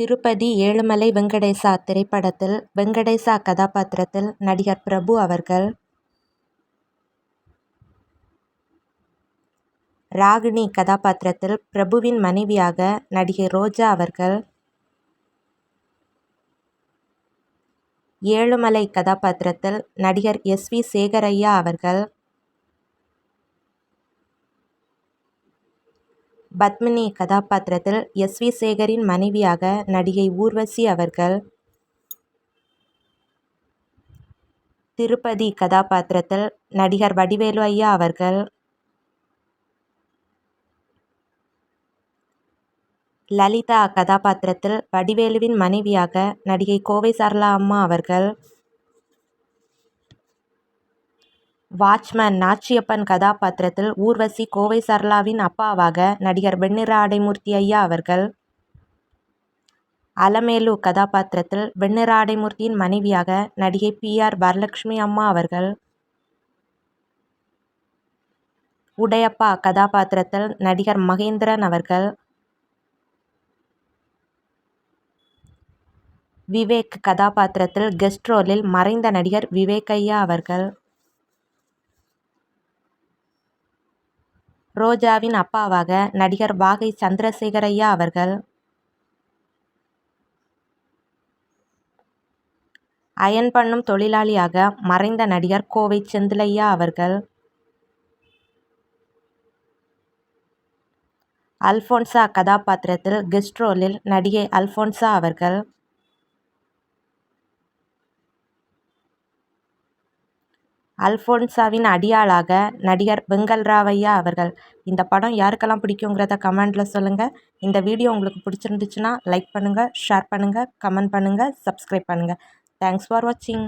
திருப்பதி ஏழுமலை வெங்கடேசா திரைப்படத்தில் வெங்கடேசா கதாபாத்திரத்தில் நடிகர் பிரபு அவர்கள். ராகினி கதாபாத்திரத்தில் பிரபுவின் மனைவியாக நடிகை ரோஜா அவர்கள். ஏழுமலை கதாபாத்திரத்தில் நடிகர் எஸ் வி சேகரையா அவர்கள். பத்மினி கதாபாத்திரத்தில் எஸ் வி சேகரின் மனைவியாக நடிகை ஊர்வசி அவர்கள் திருப்பதி கதாபாத்திரத்தில் நடிகர் வடிவேலு ஐயா அவர்கள் லலிதா கதாபாத்திரத்தில் வடிவேலுவின் மனைவியாக நடிகை கோவை சரளா அம்மா அவர்கள் வாட்ச்மேன் நாச்சியப்பன் கதாபாத்திரத்தில் ஊர்வசி கோவை சரளாவின் அப்பாவாக நடிகர் வெண்ணிற ஆடைமூர்த்தி ஐயா அவர்கள். அலமேலு கதாபாத்திரத்தில் வெண்ணிற ஆடைமூர்த்தியின் மனைவியாக நடிகை பி ஆர் வரலட்சுமி அம்மா அவர்கள். உடையப்பா கதாபாத்திரத்தில் நடிகர் மகேந்திரன் அவர்கள். விவேக் கதாபாத்திரத்தில் கெஸ்ட் ரோலில் மறைந்த நடிகர் விவேக் ஐயா அவர்கள். ரோஜாவின் அப்பாவாக நடிகர் வாகை சந்திரசேகரையா அவர்கள் அயன் பண்ணும் தொழிலாளியாக மறைந்த நடிகர் கோவை செந்திலையா அவர்கள் அல்போன்சா கதாபாத்திரத்தில் கெஸ்ட் ரோலில் நடிகை அல்போன்சா அவர்கள் அல்ஃபோன்சாவின் அடியாளாக நடிகர் வெங்கல் ராவையா அவர்கள். இந்த படம் யாருக்கெல்லாம் பிடிக்குங்கிறத கமெண்டில் சொல்லுங்கள் இந்த வீடியோ உங்களுக்கு பிடிச்சிருந்துச்சுன்னா லைக் பண்ணுங்கள் ஷேர் பண்ணுங்கள் கமெண்ட் பண்ணுங்கள் சப்ஸ்கிரைப் பண்ணுங்கள் தேங்க்ஸ் ஃபார் வாட்சிங்